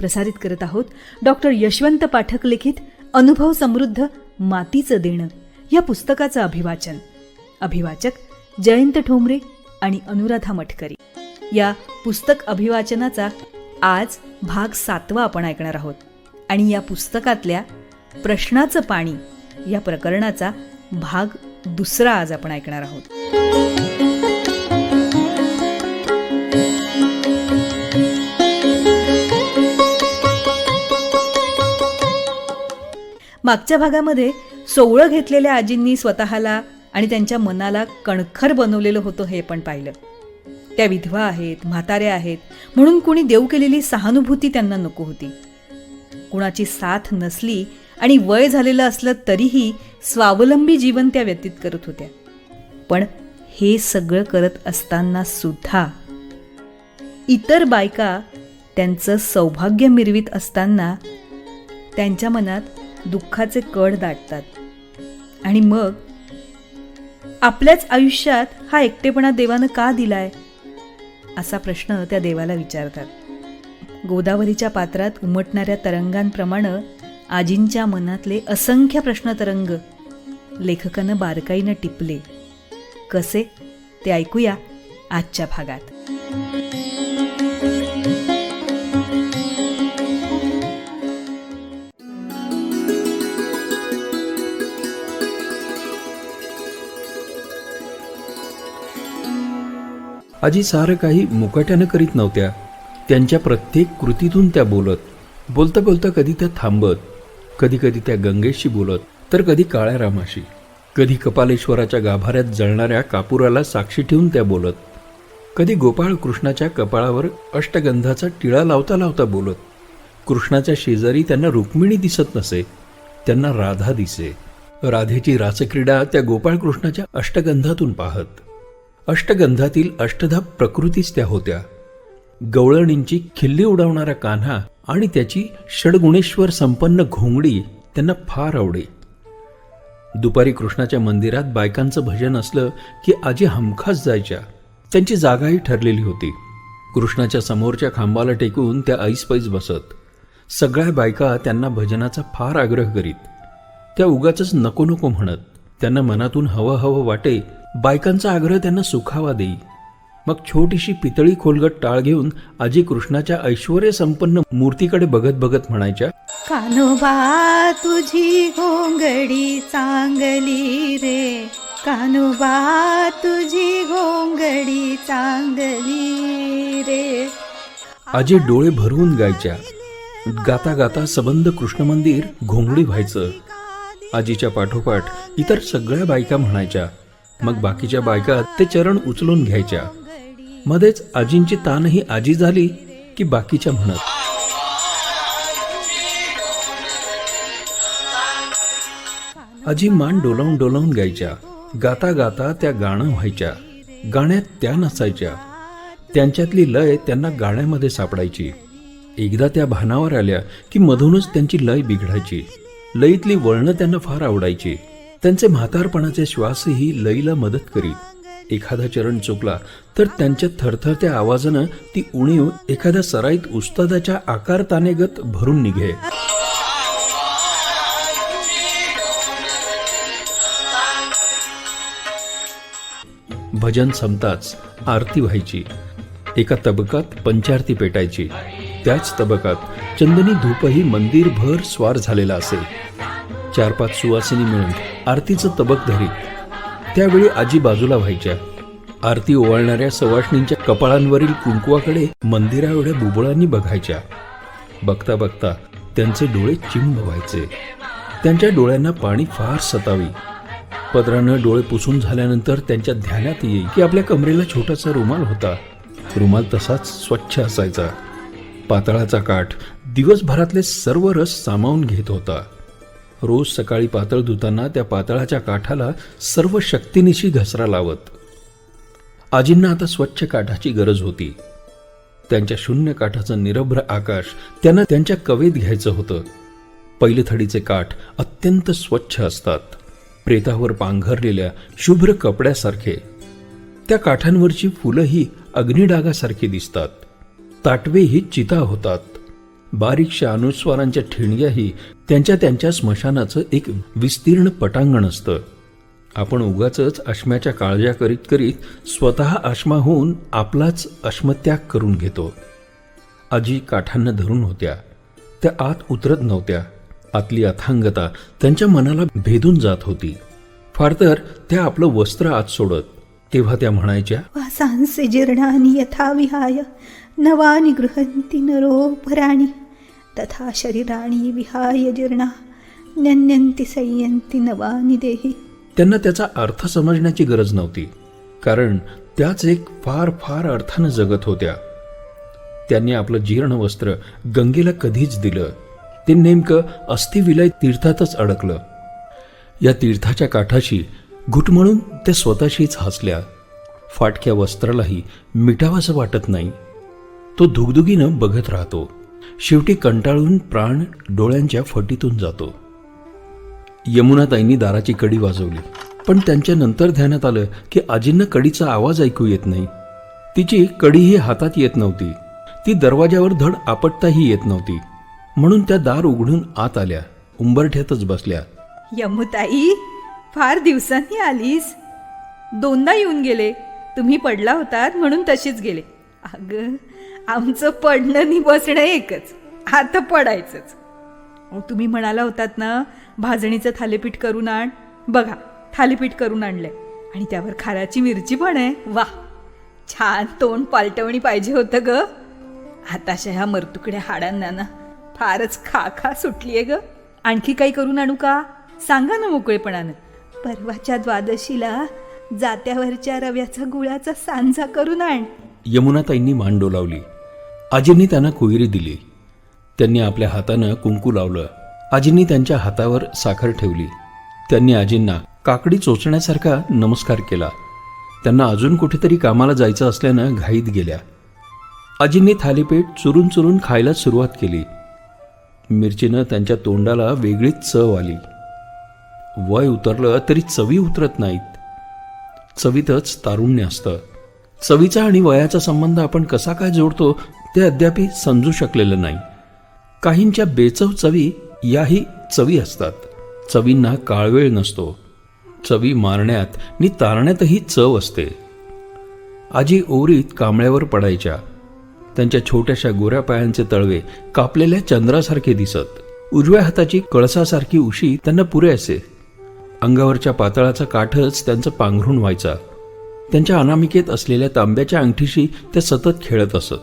प्रसारित करत आहोत. डॉक्टर यशवंत पाठक लिखित अनुभव समृद्ध मातीचं देणं या पुस्तकाचं अभिवाचन. अभिवाचक जयंत ठोंबरे आणि अनुराधा मटकरी. या पुस्तक अभिवाचनाचा आज भाग सातवा आपण ऐकणार आहोत. आणि या पुस्तकातल्या प्रश्नाचं पाणी या प्रकरणाचा भाग दुसरा आज आपण ऐकणार आहोत. मागच्या भागामध्ये सोवळं घेतलेल्या आजींनी स्वतःला आणि त्यांच्या मनाला कणखर बनवलेलं होतं हे पण पाहिलं. त्या विधवा आहेत म्हाताऱ्या आहेत म्हणून कुणी देऊ केलेली सहानुभूती त्यांना नको होती. कुणाची साथ नसली आणि वय झालेलं असलं तरीही स्वावलंबी जीवन त्या व्यतीत करत होत्या. पण हे सगळं करत असताना सुद्धा इतर बायका त्यांचं सौभाग्य मिरवीत असताना त्यांच्या मनात दुःखाचे कड दाटतात. आणि मग? आपल्याच आयुष्यात हा एकटेपणा देवानं का दिलाय? असा प्रश्न त्या देवाला विचारतात. गोदावरीच्या पात्रात उमटणाऱ्या तरंगांप्रमाणे आजींच्या मनातले असंख्य प्रश्न तरंग लेखकानं बारकाईनं टिपले. कसे? ते ऐकूया आजच्या भागात. आजी सारं काही मुकाट्यानं करीत नव्हत्या. त्यांच्या प्रत्येक कृतीतून त्या बोलत बोलता बोलता कधी त्या थांबत कधी कधी त्या गंगेशी बोलत तर कधी काळ्या रामाशी कधी कपालेश्वराच्या गाभाऱ्यात जळणाऱ्या कापुराला साक्षी ठेवून त्या बोलत कधी गोपाळ कृष्णाच्या कपाळावर अष्टगंधाचा टिळा लावता लावता बोलत. कृष्णाच्या शेजारी त्यांना रुक्मिणी दिसत नसे त्यांना राधा दिसे. राधेची रासक्रीडा त्या गोपाळकृष्णाच्या अष्टगंधातून पाहत. अष्टगंधातील अष्टधा प्रकृतीच त्या होत्या. गवळणींची खिल्ली उडवणारा कान्हा आणि त्याची षडगुणेश्वर संपन्न घोंगडी त्यांना फार आवडे. दुपारी कृष्णाच्या मंदिरात बायकांचं भजन असलं की आजी हमखास जायच्या. त्यांची जागाही ठरलेली होती. कृष्णाच्या समोरच्या खांबाला टेकून त्या ऐसपैस बसत. सगळ्या बायका त्यांना भजनाचा फार आग्रह करीत. त्या उगाच नको नको म्हणत. त्यांना मनातून हवं हवं वाटे बायकांचा आग्रह त्यांना सुखावा देई. मग छोटीशी पितळी खोलगट टाळ घेऊन आजी कृष्णाच्या ऐश्वर संपन्न मूर्तीकडे बघत बघत म्हणायच्या कानोबा तुझी घोंगडी चांगली रे. कानोबा तुझी घोंगडी चांगली रे. आजी डोळे भरवून गायच्या. गाता गाता सबंध कृष्ण मंदिर घोंगडी व्हायचं. आजीच्या पाठोपाठ इतर सगळ्या बायका म्हणायच्या मग बाकीच्या बायका ते चरण उचलून घ्यायच्या. मध्येच आजींची तानही आजी झाली की बाकीच्या म्हणत आजी मान डोलावून डोलावून गायच्या गाता गाता त्या गाणं व्हायच्या. गाण्यात त्या नसायच्या. त्यांच्यातली लय त्यांना गाण्यामध्ये सापडायची. एकदा त्या भानावर आल्या की मधूनच त्यांची लय बिघडायची. लयीतली वळणं त्यांना फार आवडायची. त्यांचे म्हातारपणाचे श्वासही लईला मदत करीत एखादा चरण चुकला तर त्यांच्या थरथरत्या आवाजानं ती उणीव एखाद्या सराईत उस्तादाच्या आकारतानेगत भरून निघे भजन संपताच आरती व्हायची. एका तबकात पंचारती पेटायची. त्याच तबकात चंदनी धूपही मंदिरभर स्वार झालेला असे चार पाच सुवासिनी मिळून आरतीचं तबक धरीत. त्यावेळी आजी बाजूला व्हायच्या. आरती ओवाळणाऱ्या सवाष्णींच्या कपाळांवरील कुंकुवाकडे मंदिरा एवढ्या बुबुळांनी बघायच्या. बघता बघता त्यांचे डोळे चिंब व्हायचे. त्यांच्या डोळ्यांना पाणी फार सतावी. पदरानं डोळे पुसून झाल्यानंतर त्यांच्या ध्यानात येई की आपल्या कमरेला छोटासा रुमाल होता. रुमाल तसाच स्वच्छ असायचा. पातळाचा काठ दिवसभरातले सर्व रस सामावून घेत होता. रोज सकाळी पातळ धुताना त्या पातळाच्या काठाला सर्व शक्तीनिशी घसरा लावत. आजींना आता स्वच्छ काठाची गरज होती. त्यांच्या शून्य काठाचं निरभ्र आकाश त्यांना त्यांच्या कवेत घ्यायचं होतं. पहिले थडीचे काठ अत्यंत स्वच्छ असतात. प्रेतावर पांघरलेल्या शुभ्र कपड्यासारखे. त्या काठांवरची फुलंही अग्निडागासारखी दिसतात. ताटवेही चिता होतात. बारीकशा अनुस्वारांच्या ठिणग्याही त्यांच्या त्यांच्या स्मशानाचं एक विस्तीर्ण पटांगण असतं. आपण उगाच अश्म्याच्या काळज्या करीत करीत स्वतः अश्मा होऊन आपलाच अश्मत्याग करून घेतो. आजी काठांना धरून होत्या. त्या आत उतरत नव्हत्या. आतली अथांगता त्यांच्या मनाला भेदून जात होती. फार तर त्या आपलं वस्त्र आत सोडत. तेव्हा त्या म्हणायच्या वासांसे जीर्णानी यथाविहाय. नवानी गृहंती नरो नरोपराणि तथा शरीराणी विहाय जीर्णा. नन्यन्ति संयंती नवानि देही त्यांना त्याचा अर्थ समजण्याची गरज नव्हती कारण त्याच एक फार फार अर्थानं जगत होत्या. त्यांनी आपलं जीर्ण वस्त्र गंगेला कधीच दिलं. ते नेमकं अस्थिविलय तीर्थातच अडकलं. या तीर्थाच्या काठाशी घुटमळून त्या स्वतःशीच हसल्या. फाटक्या वस्त्रालाही मिठावासं वाटत नाही. तो धुगधुगीनं बघत राहतो. शेवटी कंटाळून प्राण डोळ्यांच्या फटीतून जातो. यमुनाताईंनी दाराची कडी वाजवली. पण त्यांच्या नंतर ध्यानात आलं की आजींना कडीचा आवाज ऐकू येत नाही. तिची कडीही हातात येत नव्हती. ती दरवाजावर धड आपटताही येत नव्हती. म्हणून त्या दार उघडून आत आल्या. उंबरठ्यातच बसल्या. यमुताई फार दिवसांनी आलीस. दोनदा येऊन गेले. तुम्ही पडला होतात म्हणून तशीच गेले. अगं आमचं पडणं नि बसणं एकच. आता पडायचंच. अहो, तुम्ही म्हणाला होतात ना भाजणीचं थालीपीठ करून आण. बघा थालीपीठ करून आणलंय. आणि त्यावर खाराची मिरची पण आहे. वा! छान तोंड पालटवणी पाहिजे होतं ग. आताशा ह्या मरतुकड्या हाडांना ना फारच खा खा सुटली आहे ग. आणखी काही करून आणू का? सांगा ना मोकळेपणानं. परवाच्या द्वादशीला जात्यावरच्या रव्याचा गुळाचा सांजा करून आण. यमुनाताईंनी मान डोलावली. आजींनी त्यांना कोयरी दिली. त्यांनी आपल्या हातानं कुंकू लावलं. आजींनी त्यांच्या हातावर साखर ठेवली. त्यांनी आजींना काकडी चोचण्यासारखा नमस्कार केला. त्यांना अजून कुठेतरी कामाला जायचं असल्यानं घाईत गेल्या. आजींनी थालीपीठ चुरून चुरून खायला सुरुवात केली. मिरचीनं त्यांच्या तोंडाला वेगळीच चव आली. वय उतरलं तरी चवी उतरत नाहीत. चवीतच तारुण्य असतं. चवीचा आणि वयाचा संबंध आपण कसा काय जोडतो ते अद्याप समजू शकलेलं नाही. काहींच्या बेचव चवी याही चवी असतात. चवींना काळवेळ नसतो. चवी मारण्यात नि तारण्यातही चव असते. आजी ओरीत कांबळ्यावर पडायच्या. त्यांच्या छोट्याशा गोऱ्या पायांचे तळवे कापलेल्या चंद्रासारखे दिसत. उजव्या हाताची कळसासारखी उशी त्यांना पुरे असे. अंगावरच्या पातळाचा काठच त्यांचं पांघरून व्हायचा. त्यांच्या अनामिकेत असलेल्या तांब्याच्या अंगठीशी त्या सतत खेळत असत.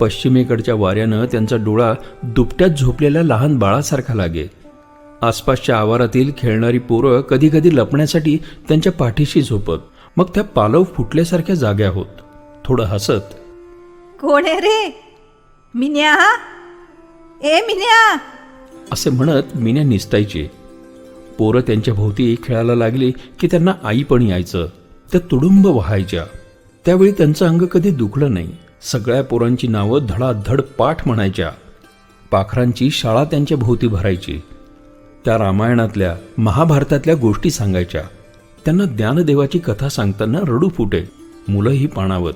पश्चिमेकडच्या वाऱ्यानं त्यांचा डोळा दुपट्यात झोपलेल्या लहान बाळासारखा लागे. आसपासच्या आवारातील खेळणारी पोरं कधी कधी लपण्यासाठी त्यांच्या पाठीशी झोपत मग त्या पालव फुटल्यासारख्या जाग्या होत. थोडं हसत कोण आहे रे? मिन्या? ए मिन्या? असे म्हणत मिन्या निसटायचे पोरं त्यांच्या भोवती खेळायला लागली की त्यांना आई पण यायचं. त्या तुडुंब व्हायच्या. त्यावेळी त्यांचं अंग कधी दुखलं नाही. सगळ्या पोरांची नावं धडाधड पाठ म्हणायच्या. पाखरांची शाळा त्यांच्या भोवती भरायची. त्या रामायणातल्या महाभारतातल्या गोष्टी सांगायच्या. त्यांना ज्ञानदेवाची कथा सांगताना रडू फुटे. मुलंही पाणावत.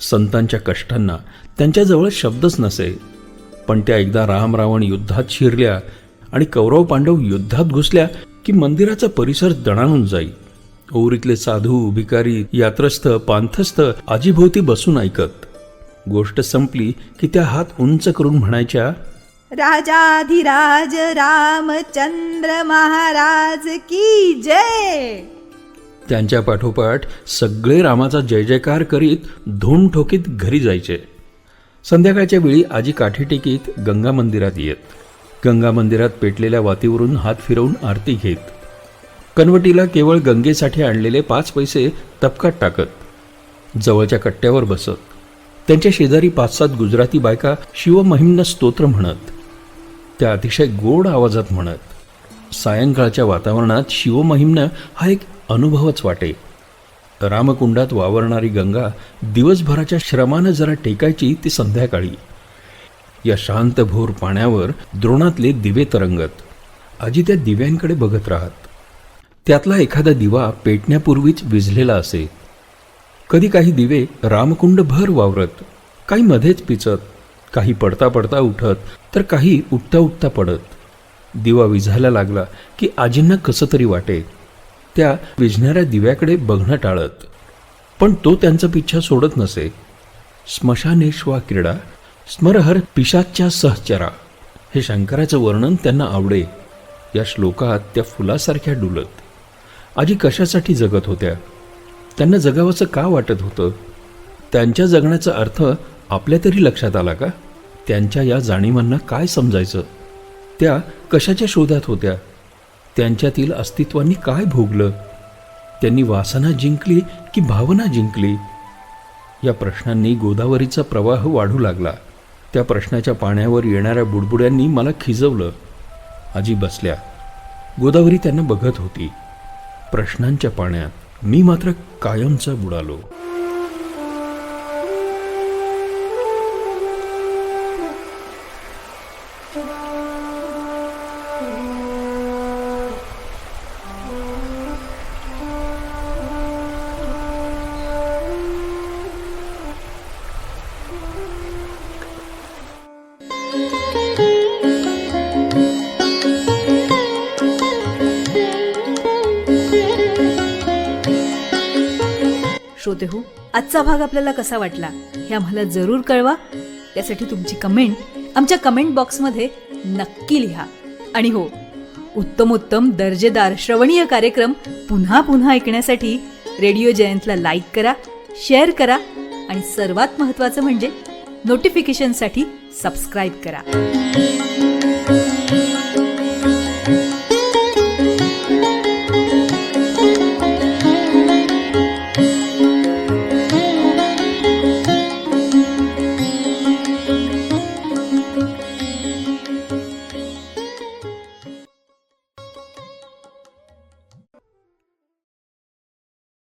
संतांच्या कष्टांना त्यांच्याजवळ शब्दच नसे. पण त्या एकदा राम रावण युद्धात शिरल्या आणि कौरव पांडव युद्धात घुसल्या की मंदिराचा परिसर दणाणून जाई. ओरीतले साधू भिकारी यात्रस्थ पांथस्थ आजीभोवती बसून ऐकत. गोष्ट संपली की त्या हात उंच करून म्हणायच्या राजाधिराज रामचंद्र महाराज की जय! त्यांच्या पाठोपाठ सगळे रामाचा जय जयकार करीत धूम ठोकीत घरी जायचे. संध्याकाळच्या वेळी आजी काठी टेकीत गंगा मंदिरात येत. गंगा मंदिरात पेटलेल्या वातीवरून हात फिरवून आरती घेत. कनवटीला केवळ गंगेसाठी आणलेले पाच पैसे तपकात टाकत जवळच्या कट्ट्यावर बसत. त्यांच्या शेजारी पाच सात गुजराती बायका शिवमहिम्न स्तोत्र म्हणत त्या अतिशय गोड आवाजात म्हणत सायंकाळच्या वातावरणात शिवमहिम्न हा एक अनुभवच वाटे. रामकुंडात वावरणारी गंगा दिवसभराच्या श्रमानं जरा टेकायची ती संध्याकाळी. या शांतभोर पाण्यावर द्रोणातले दिवे तरंगत आजी त्या दिव्यांकडे बघत राहत. त्यातला एखादा दिवा पेटण्यापूर्वीच विझलेला असे. कधी काही दिवे रामकुंड भर वावरत काही मध्येच पिचत काही पडता पडता उठत तर काही उठता उठता पडत. दिवा विझायला लागला की आजींना कसं तरी वाटे. त्या विझणाऱ्या दिव्याकडे बघणं टाळत. पण तो त्यांचा पिच्छा सोडत नसे. स्मशानेश्वा क्रीडा स्मरहर पिशाच्या सहचरा. हे शंकराचं वर्णन त्यांना आवडे. या श्लोकात त्या फुलासारख्या डुलत. आजी कशासाठी जगत होत्या? त्यांना जगावंसं का वाटत होतं? त्यांच्या जगण्याचा अर्थ आपल्या तरी लक्षात आला का? त्यांच्या या जाणीवांना काय समजायचं? त्या कशाच्या शोधात होत्या? त्यांच्यातील अस्तित्वांनी काय भोगलं? त्यांनी वासना जिंकली की भावना जिंकली? या प्रश्नांनी गोदावरीचा प्रवाह वाढू लागला. त्या प्रश्नाच्या पाण्यावर येणाऱ्या बुडबुड्यांनी मला खिजवलं. आजी बसल्या. गोदावरी त्यांना बघत होती. प्रश्नांच्या पाण्यात मी मात्र कायमचा बुडालो. श्रोते हो आजचा भाग आपल्याला कसा वाटला हे आम्हाला जरूर कळवा. त्यासाठी तुमची कमेंट आमच्या कमेंट बॉक्समध्ये नक्की लिहा. आणि हो उत्तमोत्तम दर्जेदार श्रवणीय कार्यक्रम पुन्हा पुन्हा ऐकण्यासाठी रेडिओ जयंतला लाईक करा शेअर करा आणि सर्वात महत्त्वाचं म्हणजे नोटिफिकेशनसाठी सबस्क्राईब करा.